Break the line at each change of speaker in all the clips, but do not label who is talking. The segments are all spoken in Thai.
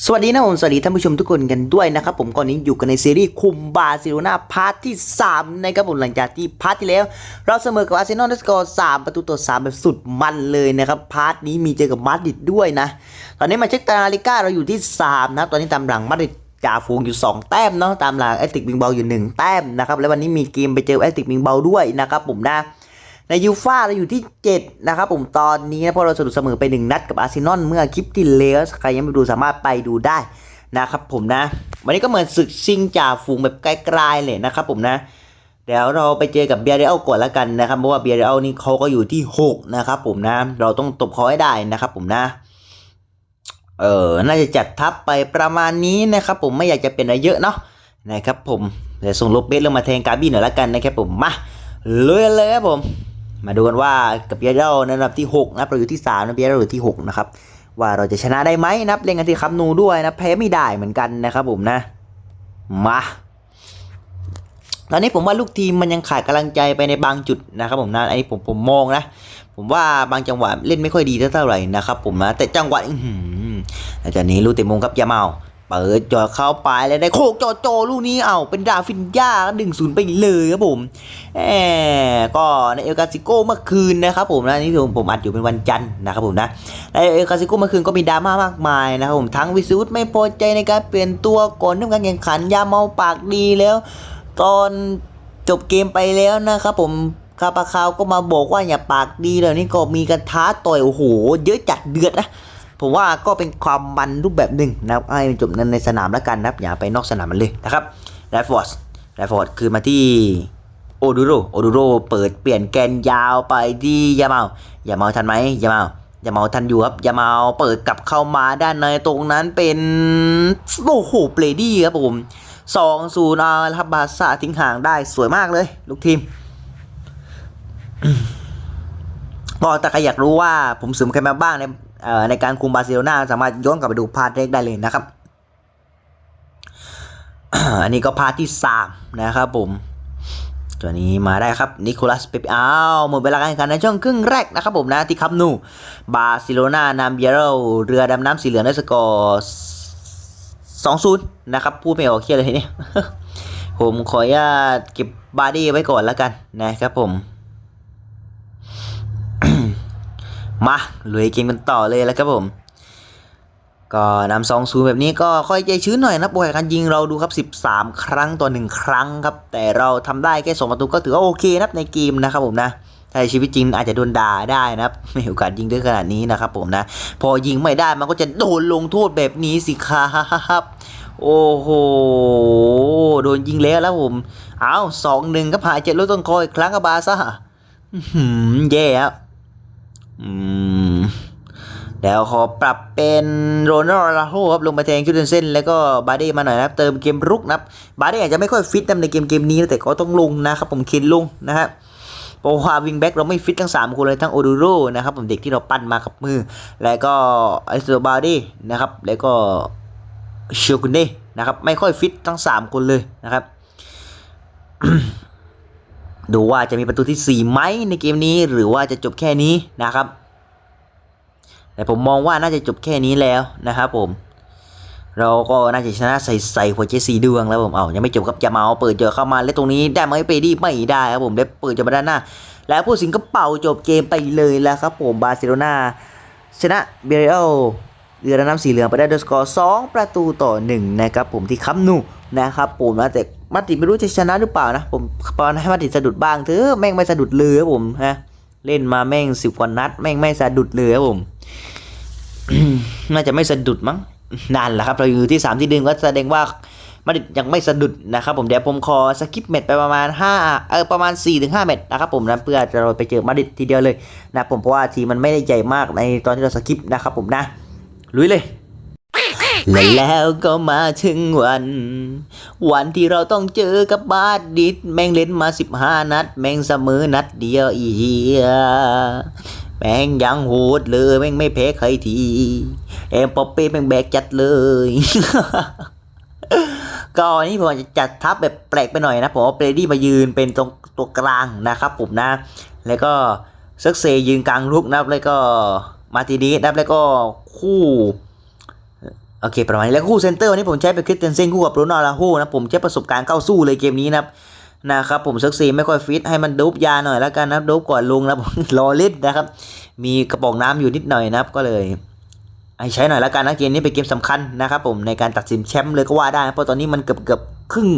สวัสดีนะผมสวัสดีท่านผู้ชมทุกคนกันด้วยนะครับผมก่อนนี้อยู่กันในซีรีส์คุมบาร์เซโลนาพาร์ทที่3นะครับผมหลังจากที่พาร์ทที่แล้ว เราเสมอกับอาร์เซนอลด้วยสกอร์3ประตูต่อ3แบบสุดมันเลยนะครับพาร์ทนี้มีเจอกับมาดริดด้วยนะ ตอนนี้มาเช็คตาราลิก้าเราอยู่ที่ 3 นะครับ ตอนนี้ตามหลังมาดริดจ่าฝูงอยู่ 2 แต้มเนาะตามหลังแอตติกบิงเบาอยู่ 1 แต้มนะครับและวันนี้มีเกมไปเจอแอตติกบิงเบาด้วยนะครับผมนะ ในยูฟ่าเราอยู่ที่ 7 นะครับผมตอนนี้นะเพราะเราสะดุดเสมอไป 1 นัดกับอาร์เซนอลเมื่อคลิปที่แล้วใครยังไม่ดูสามารถไปดูได้นะครับผมนะ วันนี้ก็เหมือนศึกชิงจ่าฝูงแบบไกลๆเลยนะครับผมนะเดี๋ยวเราไปเจอกับเบียร์เรลก่อนแล้วกันนะครับเพราะว่าเบียร์เรลนี่เขาก็อยู่ที่ 6 นะครับผมนะ เราต้องตบเขาให้ได้นะครับผมนะเออน่าจะจัดทัพไปประมาณนี้นะครับผมไม่อยากจะเป็นอะไรเยอะเนาะนะครับผมเดี๋ยวส่งลบเบสลงมาแทนกาบี้หน่อยละกันนะครับผมมาเลยเลยครับผม มาดูกันว่ากับเบียร์เรลในระดับที่6นะเราอยู่ที่3นะเบียร์เรลอยู่ที่6นะครับว่าเราจะชนะได้ไหมนับเล่นกันที่คัมนูด้วยนะแพ้ไม่ได้เหมือนกันนะครับผมนะ มาตอนนี้ผมว่าลูกทีมมันยังขาดกำลังใจไปในบางจุดนะครับผมนะอันนี้ผมผมมองนะ ผมว่าบางจังหวะเล่นไม่ค่อยดีเท่าไหร่นะครับผมนะแต่จังหวะอือหือหลังจากนี้ลูกเตะมงครับยาเมา เปิดจอดเข้าไปแล้วได้โคกจอโจลูกนี้เอาเป็นดาฟินย่าดึงศูนย์ไปเลยครับผมแหมก็ในเอลกาซิโกเมื่อคืนนะครับผมนะนี่ผมผมอัดอยู่เป็นวันจันทร์นะครับผมนะในเอลกาซิโกเมื่อคืนก็มีดราม่ามากมายนะครับผมทั้งวิสุทธ์ไม่พอใจในการเปลี่ยนตัวก่อนเริ่มการแข่งขันยาเมาปากดีแล้ว ตอนจบเกมไปแล้วนะครับผมคาปาคาวก็มาบอกว่าอย่าปากดีแล้วนี่ก็มีกระท้าต่อยโอ้โหเยอะจัดเดือดนะ ผมว่าก็เป็นความมันรูปแบบหนึ่งนะครับให้มันจบในสนามแล้วกันนะครับ อย่าไปนอกสนามมันเลยนะครับแรฟฟอร์ดแรฟฟอร์ดคือมาที่โอดูโรโอดูโรเปิดเปลี่ยนแกนยาวไปที่ยาเมาอย่าเมาทันไหมอย่าเมาอย่าเมาทันอยู่ครับอย่าเมาเปิดกลับเข้ามาด้านในตรงนั้นเป็นโอ้โหเปรดี้ครับผมสองศูนย์เอาครับบาร์ซ่าทิ้งห่างได้สวยมากเลย ลูกทีมก็แต่ใครอยากรู้ว่าผมซึมใครมาบ้างในเอ่อ ในการคุมบาร์เซโลนาสามารถย้อนกลับไปดูพาร์ทแรกได้เลยนะครับ อันนี้ก็พาร์ทที่สามนะครับผม ตัวนี้มาได้ครับนิโคลัสเปปอ้าวหมดเวลาการแข่งขันในช่วงครึ่งแรกนะครับผมนะที่คัมนูบาร์เซโลนานาเบียโรเรือดำน้ำสีเหลืองได้สกอร์สองศูนย์นะครับพูดไม่ออกเครียดเลยเนี่ยผมขออนุญาตเก็บบาร์ดี้ไว้ก่อนแล้วกันนะครับผม มาลุยเกมกันต่อเลยแล้วครับผม ก็นำสองศูนย์แบบนี้ก็ค่อยใจชื้นหน่อยนะปรแข่งขันยิงเราดูครับ 13 ครั้งต่อ 1 ครั้งครับ แต่เราทำได้แค่2ประตูก็ถือว่าโอเคนะครับในเกมนะครับผมนะถ้าในชีวิตจริงอาจจะโดนด่าได้นะครับไม่โอกาสยิงได้ขนาดนี้นะครับผมนะ พอยิงไม่ได้มันก็จะโดนลงโทษแบบนี้สิครับโอ้โห โดนยิงแล้วแล้วผม เอาสองหนึ่งก็ผ่านเจ็ดลูกต้นคออีกครั้งกับบาซ่าแย่ครับ อืมแล้วขอปรับเป็นโรนัลลาโฮครับลงมาแทนคิวเดนเซนแล้วก็บาร์ดี้มาหน่อยนะครับเติมเกมรุกนะครับบาร์ดี้อาจจะไม่ค่อยฟิตในเกมเกมนี้แต่ก็ต้องลงนะครับผมเคนลงนะครับเพราะว่าวิงแบ็กเราไม่ฟิตทั้ง 3 คนเลยทั้งโอดูโรนะครับผมเด็กที่เราปั้นมากับมือ แล้วก็ไอสโบาร์ดี้นะครับแล้วก็เชลกุนเน่นะครับไม่ค่อยฟิตทั้ง 3 คนเลยนะครับ ดูว่าจะมีประตูที่ 4 ไหมในเกมนี้หรือว่าจะจบแค่นี้นะครับ แต่ผมมองว่าน่าจะจบแค่นี้แล้วนะครับผม เราก็น่าจะชนะใส่ใส่หัวเจสีดวงแล้วผมเอายังไม่จบครับจะมาเอาเปิดเจอเข้ามาแล้วตรงนี้ได้ไหมเปดี้ไม่ได้ครับผมได้เปิดจอมาด้านหน้า แล้วผู้สิงก็เป่าจบเกมไปเลยแล้วครับผมบาร์เซโลนาชนะเบเรลเรือดำน้ำสีเหลืองไปได้ด้วยสกอร์2ประตูต่อ1นะครับผมที่คัมนู นะครับผมนะแต่มาดริไม่รู้จะชนะหรือเปล่านะผมปอนให้มาดริสะดุดบ้างเถอะแม่งไม่สะดุดเลยครับผมฮะเล่นมาแม่งสิบกว่านัด แม่งไม่สะดุดเลยครับผมน่าจะไม่สะดุดมั้งนั่นแหละครับ เราอยู่ที่3ที่ดึงก็แสดงว่ามาดิดยังไม่สะดุดนะครับผมเดี๋ยวผมขอสกิปเมตช์ไปประมาณ5เออประมาณ 4-5 เมตช์นะครับผมนะเพื่อจะเราไปเจอมาดิดทีเดียวเลยนะผมเพราะว่าทีมันไม่ได้ใหญ่มากในตอนที่เราสกิปนะครับผมนะลุยเลย และแล้วก็มาถึงวัน วันที่เราต้องเจอกับบาดดิดแม่งเล่นมา15นัด แม่งเสมอนัดเดียวอีเหี้ยแม่งยังโหดเลยแม่งไม่แพ้ใครทีเอ็มปอปเป้แม่งแบกจัดเลยก็วันนี้ผมจะจัดทัพแบบแปลกไปหน่อยนะผมเอาเปรดี้มายืนเป็นตรงตัวกลางนะครับผมนะ แล้วก็เซ็กเซยืนกลางลุกนะครับแล้วก็มาร์ตินีสนะครับแล้วก็คู่ โอเคประมาณนี้แล้วคู่เซนเตอร์วันนี้ผมใช้เป็นคริสเตนเซนคู่กับโรนัลดาโฮนะผมใช้ประสบการณ์เข้าสู้เลยเกมนี้นะครับนะครับผมเซิร์กซีไม่ค่อยฟิตให้มันโดบยาหน่อยแล้วกันนะครับโดบก่อนลงนะผมรอเล่นนะครับ มีกระป๋องน้ำอยู่นิดหน่อยนะครับก็เลยให้ใช้หน่อยแล้วกันนะเกมนี้เป็นเกมสำคัญนะครับผมในการตัดสินแชมป์เลยก็ว่าได้นะเพราะตอนนี้มันเกือบเกือบครึ่ง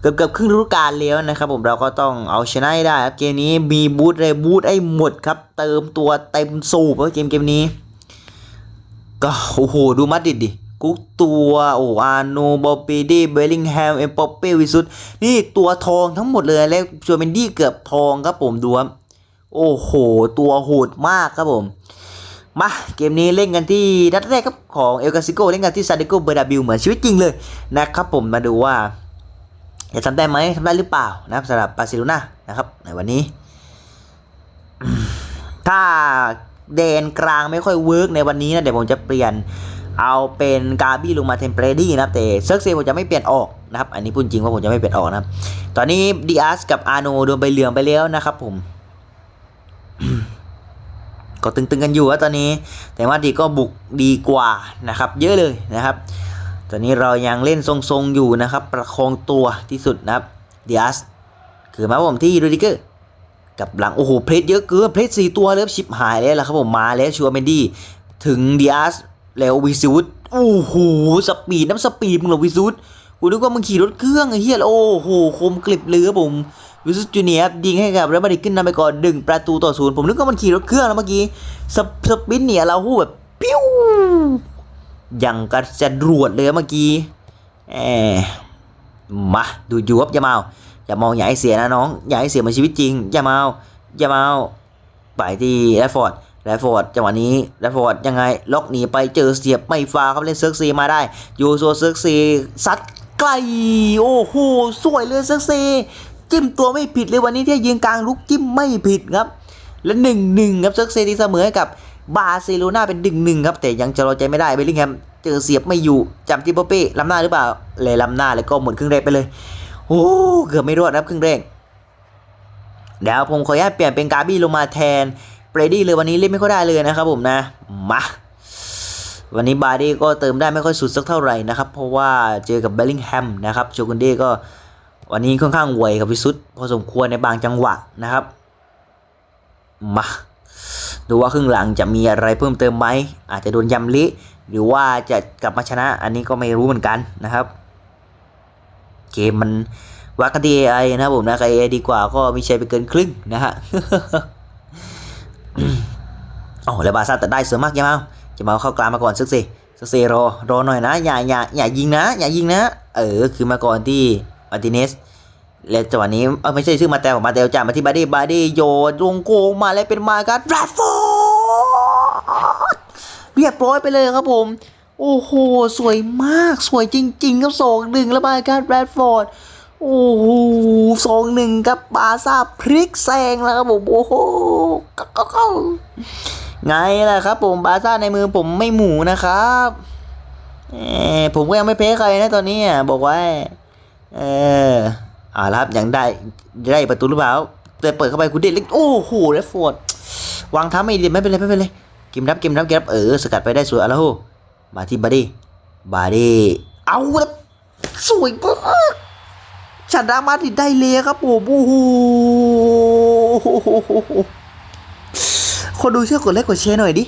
เกือบเกือบครึ่งฤดูกาลแล้วนะครับผมเราก็ต้องเอาชนะให้ได้ครับเกมนี้มีบูทเลยบูทไอ้หมดครับ เติมตัวเต็มสูบครับเกมเกมนี้ ก็โอ้โหดูมาดริดดิกุ๊กตัวโอ้อาโนบอปปีดีเบลลิงแฮมเอ็มปอปเป้วิสุทนี่ตัวทองทั้งหมดเลยแล้วชัวเมนดี้เกือบทองครับผมดูครับโอ้โห ตัวโหดมากครับผม มาเกมนี้เล่นกันที่นัดแรกครับของเอลกาซิโกเล่นกันที่ซาดิโกเบอร์ดาบิวเหมือนชีวิตจริงเลยนะครับผมมาดูว่าจะทำได้ไหมทำได้หรือเปล่านะครับสำหรับบาร์เซโลนานะครับในวันนี้ ถ้า แดนกลางไม่ค่อยเวิร์กในวันนี้นะเดี๋ยวผมจะเปลี่ยนเอาเป็นกาบี้ลงมาเทมเปรดี้นะครับแต่เซิร์กเซผมจะไม่เปลี่ยนออกนะครับอันนี้พูดจริงว่าผมจะไม่เปลี่ยนออกนะครับตอนนี้ดีอาสกับอาโนโดนใบเหลืองไปแล้วนะครับผมก็ตึงๆกันอยู่ว่าตอนนี้ แต่ว่าดีก็บุกดีกว่านะครับ เยอะเลยนะครับ ตอนนี้เรายังเล่นทรงๆอยู่นะครับ ประคองตัวที่สุดนะครับดีอาสคือมาผมที่รูดิเกอร์ กับหลังโอ้โหเพลทเยอะเกินเพลทสี่ตัวเริ่มชิบหายแล้วล่ะครับผมมาแล้วชัวร์เมนดี้ถึงดิอาสแล้ววิซูดโอ้โหสปีดน้ำสปีดมึงเหรอวิซูดกูนึกว่ามึงขี่รถเครื่องไอ้เหี้ยโอ้โหคมกลิบเลยครับผมวิซูดจูเนียร์ยิงให้กับเรอัลมาดิขึ้นนำไปก่อนดึงประตูต่อศูนย์ผมนึกว่ามันขี่รถเครื่องแล้วเมื่อกี้สปสปินเนี่ยเราหูแบบปิ้วอย่างกับจะรวดเลยเมื่อกี้แอมมาดูยูบอยามา อย่ามองอย่าให้เสียนะน้อง อย่าให้เสียมือนชีวิตจริง อย่ามาเอาอย่ามาเอาไปที่แรดฟอร์ดแรดฟอร์ดจังหวะนี้แรดฟอร์ดยังไง ล็อกหนีไปเจอเสียบไม่ฟาวครับเล่นเซิร์กซีมาได้ อยู่โซเซิร์กซีซัดไกล โอ้โหสวยเลยเซิร์กซีจิ้มตัวไม่ผิดเลยวันนี้ที่ยืนกลางลุกจิ้มไม่ผิดครับ และหนึ่งหนึ่งครับเซิร์กซีที่เสมอให้กับบาร์เซโลนาเป็นดึงหนึ่งครับ แต่ยังจะรอใจไม่ได้เบลลิงแฮมเจอเสียบไม่อยู่จำที่ป๊อปเป้ล้ำหน้าหรือเปล่า เลยล้ำหน้าแล้วก็หมดครึ่งแรกไปเลย โอ้เกือบไม่รอดครับครึ่งแรกเดี๋ยวผมขออนุญาตเปลี่ยนเป็นกาบี้ลงมาแทนเบรดี้เลยวันนี้เล่นไม่ค่อยได้เลยนะครับผมนะมาวันนี้บาร์ดี้ก็เติมได้ไม่ค่อยสุดสักเท่าไหร่นะครับเพราะว่าเจอกับเบลลิงแฮมนะครับโชกุนเด้ก็วันนี้ค่อนข้างไวกับวิสุทธ์พอสมควรในบางจังหวะนะครับมาดูว่าครึ่งหลังจะมีอะไรเพิ่มเติมไหมอาจจะโดนยำละหรือว่าจะกลับมาชนะอันนี้ก็ไม่รู้เหมือนกันนะครับ เกมมันวัดกันที่ AI นะครับผมนะใคร AI ดีกว่าก็มีชัยไปเกินครึ่งนะฮะอ๋อแล้วบาซ่าแตัดได้เสือมากยังเอาจะมาเข้ากลางมาก่อนซึกสิซึกสิรอรอหน่อยนะ อย่าอย่าอย่ายิงนะ อย่ายิงนะ เออคือมาก่อนที่มาร์ติเนสแล้วจังหวะนี้เออไม่ใช่ชื่อมาเตลมาเตลจ่ามาที่บาร์ดี้บาร์ดี้โยนลงโกงมาแล้วเป็นมาการแรดฟอร์ดเรียบร้อยไปเลยครับผม โอ้โห สวยมาก สวยจริงๆครับสองหนึ่งแล้วมาการแรดฟอร์ด โอ้โหสองหนึ่งกับบาซ่าพลิกแซงแล้วครับผม โอ้โหก็ก็ก็ไงล่ะครับผมบาซ่าในมือผมไม่หมูนะครับเออผมก็ยังไม่เพ้ใครนะตอนนี้อะบอกไว้เอออ่าครับยังได้ได้ประตูหรือเปล่าแต่เปิดเข้าไปคุณเด็ดเล็กโอ้โหแรดฟอร์ดวางท้าไม่ดีไม่เป็นไรไม่เป็นไรเกมรับเกมรับเกมรับเออสกัดไปได้สวยอะแล้วโห มาที่บาร์ดี้บาร์ดี้เอาแล้วสวยมากชนะมาดริดได้เลยครับผมโอ้โหคนดูช่วยกดไลค์กดแชร์หน่อยดิ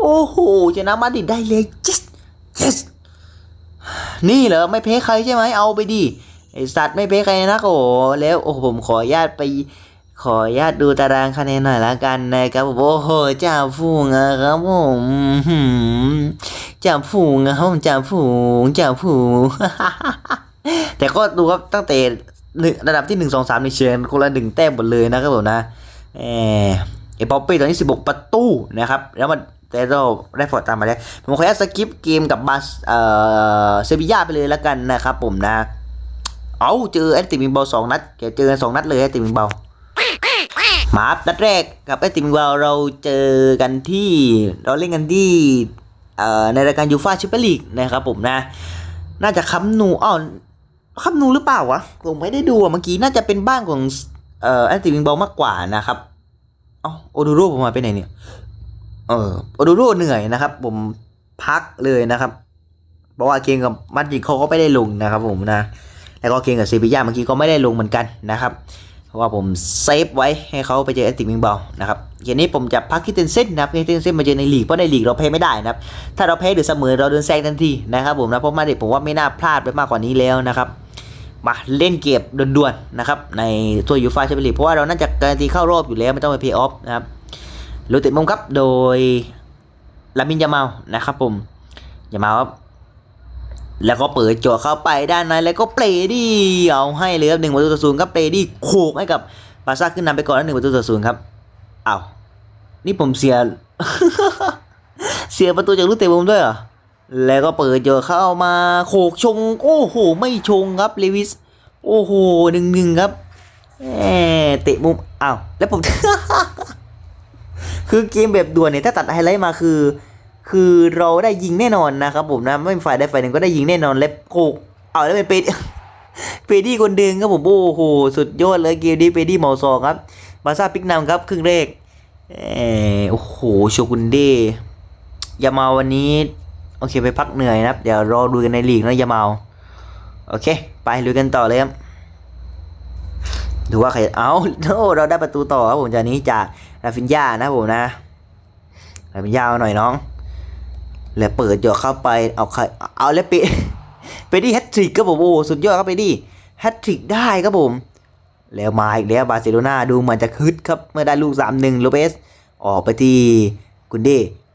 โอ้โหชนะมาดริดได้เลย yes yes นี่เหรอ ไม่เพ้ใครใช่ไหมเอาไปดิไอสัตว์ไม่เพ้ใครนะโอ้แล้วโอ้ผมขอญาตไปขอญาตดูตารางคะแนนหน่อยละกันนะครับผมโอ้โหจ่าฝูงอะครับผมหืม จ่าฝูงอะครับผมจ่าฝูงจ่าฝูงแต่ก็ดูครับตั้งแต่หนึ่งระดับที่หนึ่งสองสามในเชิญคนละหนึ่งแต้มหมดเลยนะครับผมนะเออไอป๊อปปี้ตอนนี้สิบหกประตูนะครับ แล้วมันแต่เราได้ฟอร์ดตามมาแล้วผมขออนุญาตสกิปเกมกับบาสเอ่อเซบียาไปเลยแล้วกันนะครับผมนะ เอาเจอแอตติมิงเบลสองนัดแกเจอสองนัดเลยแอตติมิงเบลมาครับนัดแรกกับแอตติมิงเบลเราเจอกันที่เราเล่นกันที่ ในรายการยูฟาแชมเปี้ยนลีกนะครับผมนะ น่าจะคัมนูอ้าวคัมนูหรือเปล่าวะผมไม่ได้ดูอะเมื่อกี้น่าจะเป็นบ้านของเอ่อแอนติวิงบอลมากกว่านะครับเอ้าโอดูโรผมมาไปไหนเนี่ยเออโอดูโรเหนื่อยนะครับ ผมพักเลยนะครับเพราะว่าเกมกับมาดริดเขาก็ไม่ได้ลงนะครับผมนะแล้วก็เกมกับเซบีย่าเมื่อกี้ก็ไม่ได้ลงเหมือนกันนะครับ ราะว่าผมเซฟไว้ให้เขาไปเจอแอตติกมิงเบลนะครับเกมนี้ผมจะพักคิดเตนเซนนะครับคิดเตนเซนมาเจอในลีกเพราะในลีกเราแพ้ไม่ได้นะครับถ้าเราแพ้หรือเสมอเราโดนแซงทันทีนะครับผมนะเพราะมาเดริดผมว่าไม่น่าพลาดไปมากกว่านี้แล้วนะครับมาเล่นเกมด่วนๆนะครับในทัวร์ยูฟ่าแชมเปี้ยนลีกเพราะว่าเราน่าจะการันตีเข้ารอบอยู่แล้วไม่ต้องไปเพย์ออฟนะครับโรเตตมุมครับโดยลามินยามาลนะครับผมยามาครับ แล้วก็เปิดจั่วเข้าไปด้านในแล้วก็เปรดี้เอาให้เลยครับหนึ่งประตูต่อศูนย์ครับเปรดี้โขกให้กับบาร์ซ่าขึ้นนำไปก่อนแล้วหนึ่งประตูต่อศูนย์ครับอ้าวนี่ผมเสีย เสียประตูจากลูกเตะมุมด้วยเหรอแล้วก็เปิดเจอเข้ามาโขกชง โอ้โห ไม่ชงครับเลวิส โอ้โหหนึ่งหนึ่งครับแหมเตะมุมอ้าวแล้วผม คือเกมแบบด่วนเนี่ยถ้าตัดไฮไลท์มาคือ คือเราได้ยิงแน่นอนนะครับผมนะไม่ฝ่ายใดฝ่ายหนึ่งก็ได้ยิงแน่นอนและโกเอาแล้วเป็นเปดเปดี้คนดึงครับผมโอ้โหสุดยอดเลยเกมนี้เปดี้เมาซองครับบาซ่าพลิกนำครับครึ่งแรกเออโอ้โหโชกุนเดยามาวันนี้โอเคไปพักเหนื่อยนะครับ เดี๋ยวรอดูกันในลีกนะยามาโอเค ไปลุยกันต่อเลยครับดูว่าใครเอาโอ้เราได้ประตูต่อครับผมจากนี้จากราฟินยานะครับผมนะราฟินยาหน่อยน้อง แล้วเปิดจ่อเข้าไปเอาใครเอาแล้วเปเปดี้แฮตทริกครับผมโอ้สุดยอดครับเปดี้แฮตทริกได้ครับผม แล้วมาอีกแล้วบาร์เซโลนาดูเหมือนจะคึดครับเมื่อได้ลูก3-1โลเปสออกไปที่กุนเด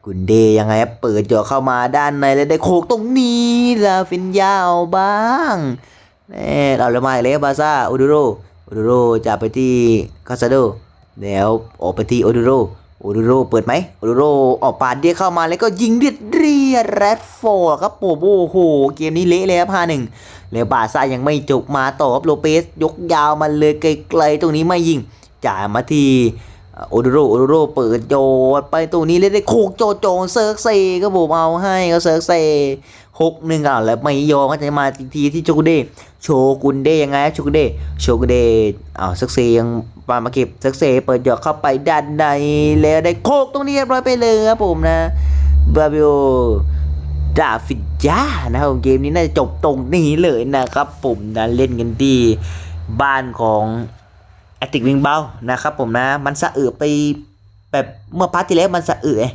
กุนเดยังไงครับเปิดจ่อเข้ามาด้านในแล้วได้โขกตรงนี้ลาฟินยาวบ้างแน่เราเลยมาอีกแล้วบาซ่าโอดูโรโอดูโรจะไปที่คาซาโดแล้วออกไปที่โอดูโรโอดูโรเปิดไหมโอดูโรออกปาดเดียเข้ามาแล้วก็ยิงเรียด เรียดแรดฟอร์ครับโอ้โหเกมนี้เละเลยครับ5 1แล้วบาซ่ายังไม่จบมาต่อครับโลเปสยกยาวมาเลยไกลๆตรงนี้ไม่ยิงจ่ายมาทีโอโดโรโอโดโรเปิดโยนไปตรงนี้เลยได้โคกโจโจนเซิร์กเซก็ผมเอาให้ก็เซิร์กเซหกหนึ่งอะแล้วไม่ยอมก็จะมาทีที่โชกุเดโชกุนเดยังไงโชกุเดโชกุเดอ้าวเซิร์กเซยังมามาเก็บเซิร์กเซเปิดหยอกเข้าไปด้านในแล้วได้โคกตรงนี้เรียบร้อยไปเลยครับผมนะ บาบิโอดาฟิจ้านะครับเกมนี้น่าจะจบตรงนี้เลยนะครับผมนะเล่นกันที่บ้านของแอติกวิงเบลนะครับผมนะมันสะอึไปแบบเมื่อพาร์ทที่แล้วมันสะอึไง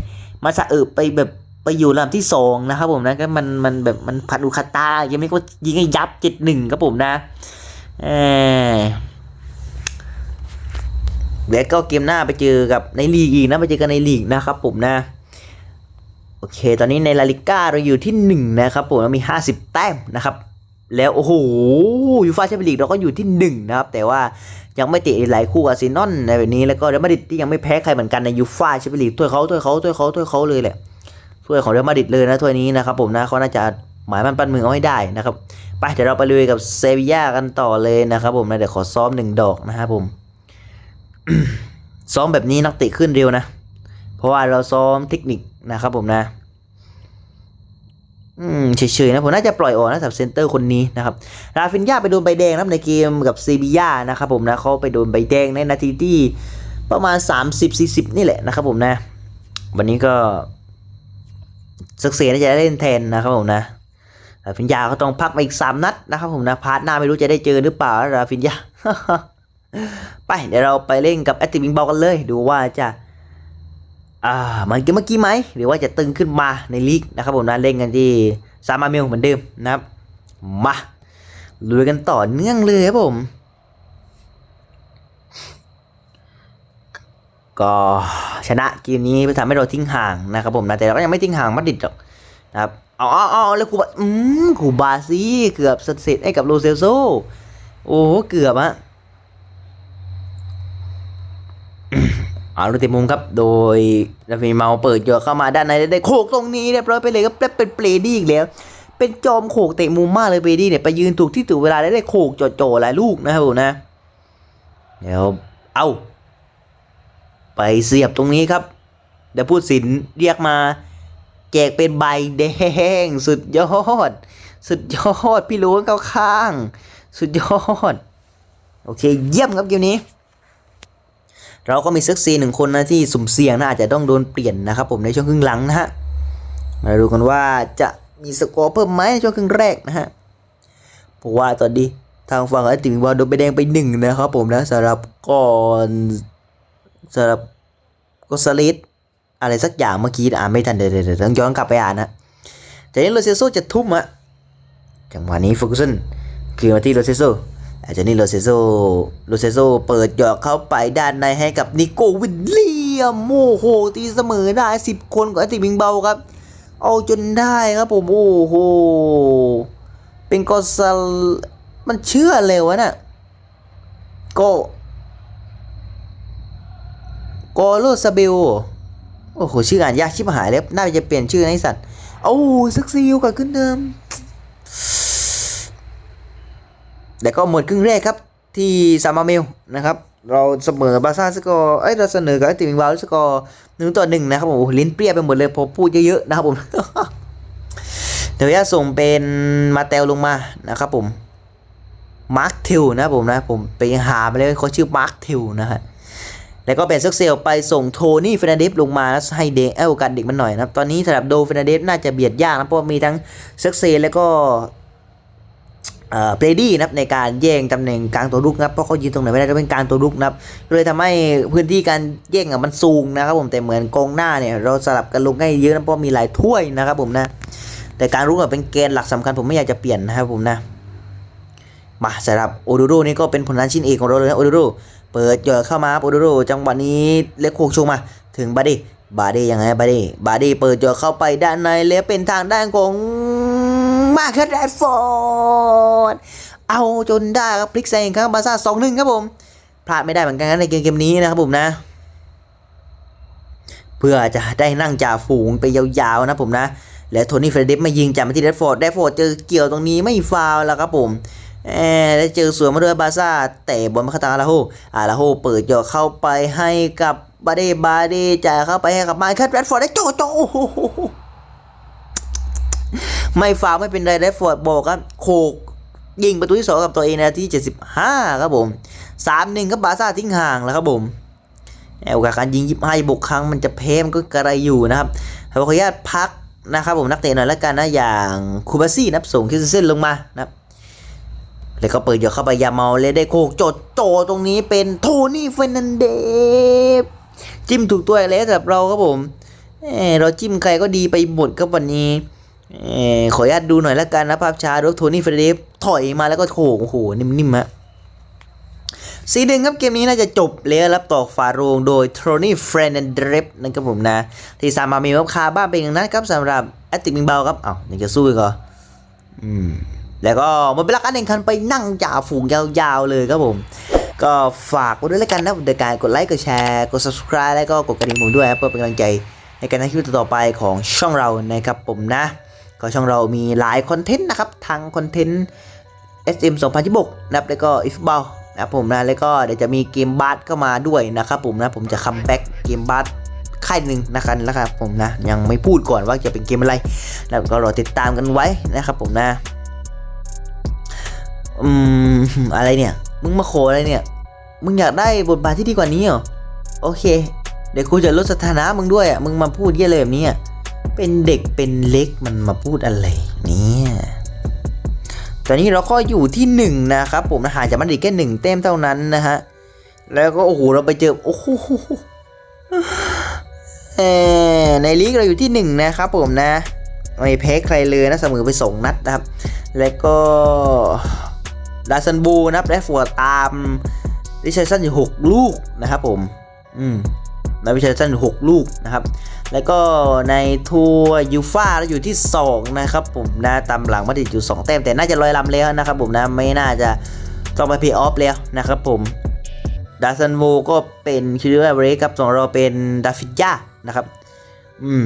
มันสะอึไปแบบไปอยู่ลำที่สองนะครับผมนะก็มันมันแบบมันพันอุคาตายังไม่ก็ยิงให้ยับเจ็ดหนึ่งครับผมนะเออเดี๋ยวก็เกมหน้าไปเจอกับในลีกอีกนะไปเจอกันในลีกนะครับผมนะ โอเค ตอนนี้ในลาลิก้าเราอยู่ที่หนึ่งนะครับผมเรามีห้าสิบแต้มนะครับ แล้วโอ้โหยูฟาแชมเปี้ยนลีกเราก็อยู่ที่หนึ่งนะครับ แต่ว่ายังไม่เตะหลายคู่อาร์เซนอลในแบบนี้แล้วก็เรอัลมาดริดที่ยังไม่แพ้ใครเหมือนกันในยูฟาแชมเปี้ยนลีกถ้วยเขาถ้วยเขาถ้วยเขาถ้วยเขาเลยแหละถ้วยของเรอัลมาดริดเลยนะถ้วยนี้นะครับผมนะเขาน่าจะหมายมันปั้นมือเอาให้ได้นะครับไปเดี๋ยวเราไปลุยกับเซบีย่ากันต่อเลยนะครับผมนะเดี๋ยวขอซ้อมหนึ่งดอกนะครับผม ซ้อมแบบนี้นักเตะขึ้นเร็วนะ เพราะว่าเราซ้อมเทคนิค นะครับผมนะ อืมเฉยๆนะผมน่าจะปล่อยออกนะสำหรับเซนเตอร์คนนี้นะครับราฟินยาไปโดนใบแดงนะครับในเกมกับซีบียานะครับผมนะเขาไปโดนใบแดงในนาทีที่ประมาณ 30-40 นี่แหละนะครับผมนะ วันนี้ก็สักเสียน่าจะได้เล่นแทนนะครับผมนะราฟินยาเขาต้องพักมาอีก 3 นัดนะครับผมนะพาร์ทหน้าไม่รู้จะได้เจอหรือเปล่าราฟินยาไปเดี๋ยวเราไปเล่นกับแอตติวิงบอลกันเลย ดูว่าจะ อ่ามันเกมเมื่อกี้ไหมหรือว่าจะตึงขึ้นมาในลีกนะครับผมนะเล่นกันที่ซามาเมลเหมือนเดิมนะครับมาลุยกันต่อเนื่องเลยครับผม ก็ชนะเกมนี้ทำให้เราทิ้งห่างนะครับผมนะแต่เราก็ยังไม่ทิ้งห่างมาดริดหรอกนะครับเอาเอาเอาแล้วคูบาอืมคูบาซีเกือบเสร็จให้กับโรเซลโซโอ้เกือบอะ เอาลูกเตะมุมครับ โดยราฟิเมาเปิดเยอะเข้ามาด้านในได้โขกตรงนี้เรียบร้อยไปเลยครับแลเป็นเปรดี้อีกแล้ว เป็นจอมโขกเตะมุมมากเลยเปรดี้เนี่ยไปยืนถูกที่ถูกเวลาได้ได้โขกจ่อๆหลายลูกนะครับผมนะ เดี๋ยวเอาไปเสียบตรงนี้ครับเดี๋ยวพูดสินเรียกมา แจกเป็นใบแดงสุดยอด สุดยอด พี่รู้เข้าข้าง สุดยอด โอเค เยี่ยมครับเกมนี้ เราก็มีเซ็กซีหนึ่งคนนะที่สุ่มเสี่ยงนะอาจจะต้องโดนเปลี่ยนนะครับผมในช่วงครึ่งหลังนะฮะมาดูกันว่าจะมีสกอร์เพิ่มไหมในช่วงครึ่งแรกนะฮะเพราะว่าตอนนี้ทางฝั่งอาติมิงบอลโดนใบแดงไปหนึ่งนะครับผมนะสำหรับก่อนสำหรับกอสลิดอะไรสักอย่างเมื่อกี้อ่านไม่ทันเดี๋ยวเดี๋ยวเดี๋ยวต้องย้อนกลับไปอ่านนะจากนี้โรเซโซจะทุ่มอะจังหวะนี้ฟูกุสันคือมาที่โรเซโซ อาจากนี้โรเซโซโรเซโซเปิดหยอกเข้าไปด้านในให้กับนิโกวิลเลียมโอ้โหตีเสมอได้สิบคนของอติมิงเบาครับ เอาจนได้ครับผม โอ้โห เป็นกอซาลมันเชื่อเลยวะน่ะโกโกโลซาเบลโอ้โห ชื่ออ่านยากชิบหายแล้วน่าจะเปลี่ยนชื่อให้สัตว์ โอ้ซึกซิลกับขึ้นเดิม แต่ก็หมดครึ่งแรกครับที่ซามาเมลนะครับเราเสมอบาซ่าสกอร์เอ้ยเราเสนอกับติมิงบาลสกอร์หนึ่งต่อหนึ่งนะครับผมโอ้ลิ้นเปรี้ยไปหมดเลยพอพูดเยอะๆนะครับผมเดี๋ยวจะส่งเป็นมาเตลลงมานะครับผมมาร์คเทลนะผมนะผมไปหาไปเลยเขาชื่อมาร์คเทลนะฮะแล้วก็เป็นเซ็กเซลไปส่งโทนี่เฟรนเดฟลงมาแล้วให้เดเอลกันเด็กมันหน่อยนะครับตอนนี้สำหรับโดเฟรนเดฟน่าจะเบียดยากนะเพราะมีทั้งเซ็กเซลแล้วก็ เออเบรดี้นะครับในการแย่งตำแหน่งกลางตัวรุกนะครับเพราะเขายืนตรงไหนไม่ได้ก็เป็นกลางตัวรุกนะครับเลยทำให้พื้นที่การแย่งอะมันสูงนะครับผมแต่เหมือนกองหน้าเนี่ยเราสลับกันลงให้เยอะนะเพราะมีหลายถ้วยนะครับผมนะแต่การรุกอะเป็นเกณฑ์หลักสำคัญผมไม่อยากจะเปลี่ยนนะครับผมนะมาสำหรับโอดูโรนี่ก็เป็นผลงานชิ้นเอกของเราเลยนะโอดูโรเปิดหยอดเข้ามาโอดูโรจังหวะนี้เล็กโคกชงมาถึงบาดี้บาดี้ยังไงบาดี้บาดี้เปิดหยอดเข้าไปด้านในแล้วเป็นทางด้านของ มาคัสแรดฟอร์ดเอาจนได้ครับพลิกแซงครับบาซ่าสองหนึ่งครับผมพลาดไม่ได้เหมือนกันในเกมเกมนี้นะครับผมนะ เพื่อจะได้นั่งจ่าฝูงไปยาวๆนะผมนะ และโทนี่เฟรเดฟมายิงจากมาที่แรดฟอร์ดแรดฟอร์ดเจอเกี่ยวตรงนี้ไม่ฟาวแล้วครับผมแหมได้เจอสวนมาด้วยบาซ่าแต่บอลมาคาตาอาราโฮอาราโฮเปิดยอเข้าไปให้กับบาเดบาเดจ่ายเข้าไปให้กับมาคัสแรดฟอร์ดได้โจโจ ไม่ฟาวไม่เป็นไรแรดฟอร์ดบอกครับโคกยิงประตูที่สองกับตัวเองนาที75 ครับผม3-1ครับบาซ่าทิ้งห่างแล้วครับผมแอลกับการยิงยิบให้บุกครั้งมันจะแพ้มก็กระไรอยู่นะครับขออนุญาตพักนะครับผมนักเตะหน่อยแล้วกันนะอย่างคูบาซี่นับส่งคิสเซนลงมานะครับแล้วก็เปิดยอกเข้าไปยาเมาเลยได้โคกโจดโจตรงนี้เป็นโทนี่เฟรนันเดสจิ้มถูกตัวอีกแล้วสำหรับเราครับผมเอ้เราจิ้มใครก็ดีไปหมดครับวันนี้ ขออนุญาตดูหน่อยละกันนะภาพช้าดูโทนี่เฟรเดฟถอยมาแล้วก็โขกโอ้โหนิ่มๆฮะสีหนึ่งครับเกมนี้น่าจะจบแล้วรับต่อฟาโรงโดยโทนี่เฟรนเดรฟนะครับผมนะ ที่สามมามีวับคาบ้านเป็นอย่างนั้นครับสำหรับแอตติกมิงเบลครับเอ้ายังจะสู้อีกเหรออืมแล้วก็หมดเวลาการแข่งขันไปนั่งจ่าฝูงยาวๆเลยครับผม ก็ฝากไว้ด้วยแล้วกันนะโดยการกดไลค์กดแชร์กด subscribe แล้วก็กดกระดิ่งผมด้วยเพื่อเป็นกำลังใจในการทำคลิปต่อไปของช่องเรานะครับผมนะ ก็ช่องเรามีหลายคอนเทนต์นะครับทั้งคอนเทนต์ SM 2026นะครับแล้วก็อิฟบอลนะผมนะแล้วก็เดี๋ยวจะมีเกมบาสเข้ามาด้วยนะครับผมนะผมจะคัมแบ็กเกมบาสค่ายหนึ่งนะครับนะครับผมนะยังไม่พูดก่อนว่าจะเป็นเกมอะไรแล้วก็รอติดตามกันไว้นะครับผมนะอืมอะไรเนี่ยมึงมาโขอะไรเนี่ยมึงอยากได้บทบาทที่ดีกว่านี้เหรอโอเค เดี๋ยวกูจะลดสถานะมึงด้วยอะมึงมาพูดเยี่ยอะไรแบบนี้อะ เป็นเด็กเป็นเล็กมันมาพูดอะไรเนี่ยตอนนี้เราก็อยู่ที่หนึ่งนะครับ ผมนะหาจากมันดริดแค่หนึ่งแต้มเท่านั้นนะฮะ แล้วก็โอ้โหเราไปเจอโอ้โหเออในลีกเราอยู่ที่หนึ่งนะครับผมนะ ไม่แพ้ใครเลยนะเสมอไปสองนัดนะครับ แล้วก็ดาซันบูนะครับและฟัวตามวิชัยสั้นอยู่หกลูกนะครับผม อืม ในวิชัยสันอยู่หกลูกนะครับ แล้วก็ในทัวร์ยูฟ่าเราอยู่ที่ 2 นะครับผมนะตามหลังมาดิดอยู่ 2 แต้มแต่น่าจะลอยลำแล้วนะครับผมนะไม่น่าจะต้องไปเพย์ออฟแล้วนะครับผมดาซันโวก็เป็นคิริวาเบรกครับสองเราเป็นดาฟิยานะครับ อืม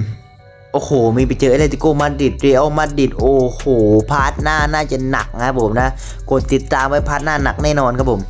โอ้โห มีไปเจอเอเลติโกมาดิดเรอัลมาดิดโอ้โห พาร์ทหน้าน่าจะหนักนะครับผมนะ กดติดตามไว้พาร์ทหน้าหนักแน่นอนครับผม